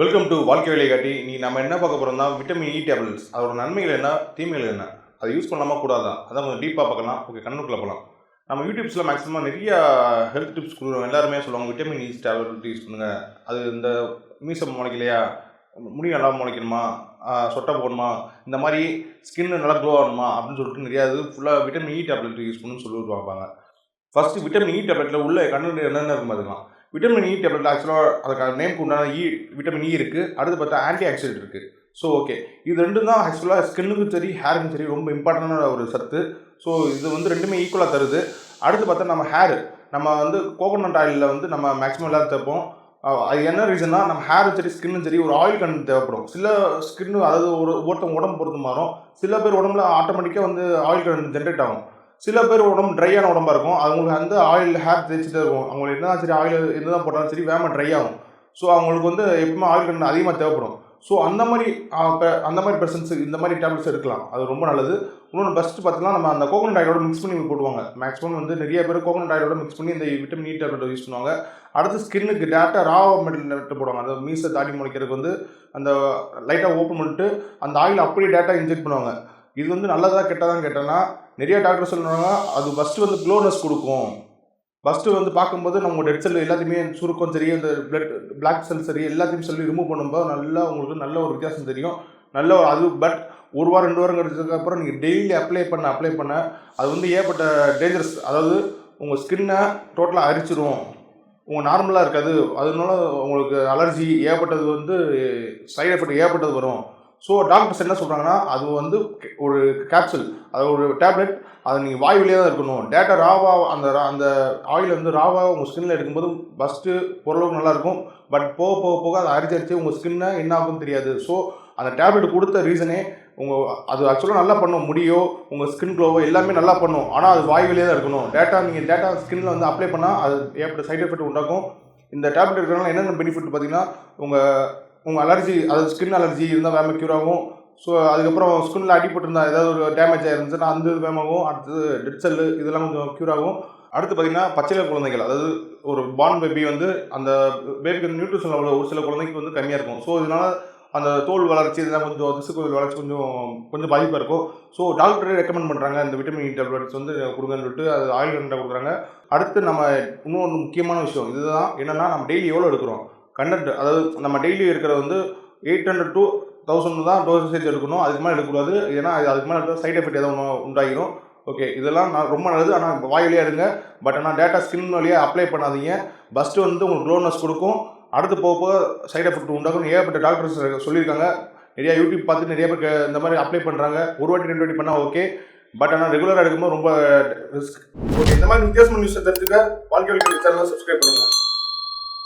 Welcome to வாழ்க்கை வேலை காட்டி நீ நம்ம என்ன பார்க்க போகிறோம்னா விட்டமின் இ e டேப்லெட்ஸ் அதோட நன்மைகள் என்ன தீமைகள் என்ன? அதை யூஸ் பண்ணாமல் கூடாதா? அதான் கொஞ்சம் டீப்பாக பார்க்கலாம். ஓகே கண்ணுக்குள்ள போகலாம் நம்ம யூடியூப்ஸில் மேக்ஸிமம் நிறைய ஹெல்த் டிப்ஸ் கொடுக்குறோம் எல்லாருமே சொல்லுவாங்க விட்டமின் இ டேப்லெட் யூஸ் பண்ணுங்கள் அது இந்த மீசம் முளைக்கலையா? முடி நல்லா முளைக்கணுமா? சொட்டை போடணுமா? இந்த மாதிரி ஸ்கின் நல்லா க்ளோ ஆகணுமா? அப்படின்னு சொல்லிட்டு நிறையா இது ஃபுல்லாக விட்டமின் இ டேப்லெட் யூஸ் பண்ணணும்னு சொல்லிட்டு பார்ப்பாங்க ஃபஸ்ட்டு விட்டமின் இ டேப்லெட்டில் உள்ள கண்ணு என்னென்ன இருக்கும் பார்த்துக்கலாம். விட்டமின் இ டேப்லெட் ஆக்சுவலாக அதுக்கான நேம்க்கு உண்டான e, E vitamin E e இருக்குது அடுத்து பார்த்தா ஆன்டி ஆக்சிடென்ட் இருக்குது ஸோ ஓகே இது ரெண்டும் தான் ஆக்சுவலாக ஸ்கின்னுக்கும் சரி ஹேருக்கும் சரி ரொம்ப இம்பார்ட்டண்டான ஒரு சத்து. ஸோ இது வந்து ரெண்டுமே ஈக்குவலாக தருது. அடுத்து பார்த்தா நம்ம ஹேர் நம்ம வந்து கோகோனட் ஆயிலில் வந்து நம்ம மேக்ஸிமம் எல்லாரும் தேப்போம் அது என்ன ரீசன்னா நம்ம ஹேரும் சரி ஸ்கின்னும் சரி ஒரு ஆயில் கன் தேவைப்படும். சில ஸ்கின்னு அதாவது ஒரு ஒருத்தவங்க உடம்பு பொறுத்து மாறும். சில பேர் உடம்புல ஆட்டோமேட்டிக்காக வந்து ஆயில் கன் ஜென்ரேட் ஆகும். சில பேர் உடம்பு ட்ரையான உடம்பா இருக்கும். அவங்களுக்கு வந்து ஆயில் ஹேர் தேய்ச்சிட்டே இருக்கும். அவங்களுக்கு என்ன சரி ஆயில் என்னதான் போட்டாலும் சரி வேம ட்ரை ஆகும். ஸோ அவங்களுக்கு வந்து எப்பவுமே ஆயில் கண்டென்ட் அதிகமாக தேவைப்படும். ஸோ அந்த மாதிரி அந்த மாதிரி பர்சன்ஸ் இந்த மாதிரி டேப்லெட்ஸ் எடுக்கலாம். அது ரொம்ப நல்லது. இன்னொன்று பெஸ்ட் பார்த்தீங்கன்னா நம்ம அந்த கோகோனட் ஆயிலோட மிக்ஸ் பண்ணி போடுவாங்க மேக்ஸிமம் வந்து நிறைய பேர் கோகோனட் ஆயிலோட மிக்ஸ் பண்ணி இந்த விட்டமின் இ டேப்லெட் யூஸ் பண்ணுவாங்க. அடுத்து ஸ்கின்னுக்கு டேரெக்டாக ரா மெட்டல் போடுவாங்க. அந்த மீசை தாடி முளைக்கிறதுக்கு வந்து அந்த லைட்டாக ஓப்பன் பண்ணிட்டு அந்த ஆயில் அப்படியே டேரெக்டாக இன்ஜெக்ட் பண்ணுவாங்க. இது வந்து நல்லதா கெட்டதான்னு கேட்டேன்னா நிறைய டாக்டர் சொல்லுவாங்க அது ஃபஸ்ட்டு வந்து க்ளோனஸ் கொடுக்கும். ஃபஸ்ட்டு வந்து பார்க்கும்போது நம்ம டெட் செல் எல்லாத்தையுமே சுருக்கம் சரி அந்த பிளட் பிளாக் செல் சரி எல்லாத்தையும் சொல்லி ரிமூவ் பண்ணும்போது நல்லா உங்களுக்கு நல்ல ஒரு வித்தியாசம் தெரியும். நல்ல ஒரு அது பட் ஒரு வாரம் ரெண்டு வாரம் கிடச்சதுக்கப்புறம் நீங்கள் டெய்லி அப்ளை பண்ண அப்ளை பண்ண அது வந்து ஏற்பட்ட டேஞ்சரஸ் அதாவது உங்கள் ஸ்கின்னை டோட்டலாக அரிச்சிரும். உங்கள் நார்மலாக இருக்காது. அதனால உங்களுக்கு அலர்ஜி ஏற்பட்டது வந்து சைடு எஃபெக்ட் ஏற்பட்டது வரும். ஸோ டாக்டர்ஸ் என்ன சொல்கிறாங்கன்னா அது வந்து ஒரு கேப்சூல் அது ஒரு டேப்லெட் அது நீங்கள் வாய் வழியாக தான் இருக்கணும். டேட்டா ராவா அந்த அந்த ஆயில் வந்து ராவாக உங்கள் ஸ்கின்னில் எடுக்கும்போது ஃபஸ்ட்டு ஓரளவுக்கு நல்லாயிருக்கும் பட் போக போக போக அதை அரிச்சு அரிச்சு உங்கள் ஸ்கின்னை என்ன ஆகும்னு தெரியாது. ஸோ அந்த டேப்லெட் கொடுத்த ரீசனே உங்கள் அது ஆக்சுவலாக நல்லா பண்ணும் முடியோ உங்கள் ஸ்கின் க்ளோவோ எல்லாமே நல்லா பண்ணும். ஆனால் அது வாய் வழியாக தான் இருக்கணும். டேட்டா நீங்கள் டேட்டா ஸ்கின்னில் வந்து அப்ளை பண்ணால் அது ஏற்பட்ட சைட் எஃபெக்ட் உண்டாக்கும். இந்த டேப்லெட் இருக்கிறனால என்னென்ன பெனிஃபிட் பார்த்தீங்கன்னா உங்கள் உங்கள் அலர்ஜி அதாவது ஸ்கின் அலர்ஜி இருந்தால் வேம க்யூர் ஆகும். ஸோ அதுக்கப்புறம் ஸ்கின்ல அடிபட்டிருந்தா ஏதாவது ஒரு டேமேஜ் ஆயிருந்துச்சுன்னா அந்த இது வேமாகும் அடுத்தது டெட் செல்லு இதெல்லாம் கொஞ்சம் க்யூர் ஆகும். அடுத்து பார்த்தீங்கன்னா பச்சிலை குழந்தைகள். அதாவது ஒரு பார்ன் பேபி வந்து அந்த பேபிக்கு வந்து நியூட்ரிஷன் லெவலில் ஒரு சில குழந்தைக்கு வந்து கம்மியாக இருக்கும். ஸோ இதனால் அந்த தோல் வளர்ச்சி இதெல்லாம் கொஞ்சம் திசுக்கோவில் வளர்ச்சி கொஞ்சம் கொஞ்சம் பாதிப்பாக இருக்கும். ஸோ டாக்டரே ரெக்கமெண்ட் பண்ணுறாங்க இந்த விட்டமின் இ டேப்லெட்ஸ் வந்து கொடுங்கன்னு சொல்லிட்டு அது ஆயில் கண்டா கொடுக்குறாங்க. அடுத்து நம்ம இன்னொன்று முக்கியமான விஷயம். இதுதான் என்னென்னா நம்ம டெய்லி எவ்வளோ எடுக்கிறோம்? கண்டென்ட் அதாவது நம்ம டெய்லி இருக்கிறது வந்து எயிட் ஹண்ட்ரட் டூ தௌசண்ட் தான் டோசேஜ் எடுக்கணும் அதுக்கு மேலே எடுக்கக்கூடாது. ஏன்னா அது அதுக்கு மேலே சைட் எஃபெக்ட் எதாவது ஒன்று உண்டாகிடும் ஓகே இதெல்லாம் நான் ரொம்ப நல்லது. ஆனால் வாயிலே இருங்க. பட் ஆனால் டேட்டா ஸ்கின் வழியாக அப்ளை பண்ணாதீங்க. ஃபஸ்ட்டு வந்து உங்களுக்கு க்ளோனஸ் கொடுக்கும். அடுத்து போக போக சைட் எஃபெக்ட் உண்டாகும். ஏகப்பட்ட டாக்டர்ஸ் சொல்லியிருக்காங்க. நிறையா யூடியூப் பார்த்து நிறைய பேர் இந்த மாதிரி அப்ளை பண்ணுறாங்க ஒரு வாட்டி ரெண்டு வாட்டி பண்ணால் ஓகே பட் ஆனால் ரெகுலராக எடுக்கும்போது ரொம்ப ரிஸ்க் ஓகே இந்த மாதிரி வித்தியாசமான நியூஸை தெரிஞ்சுக்க வாழ்க்கை சேனலை சப்ஸ்கிரைப் பண்ணுங்கள்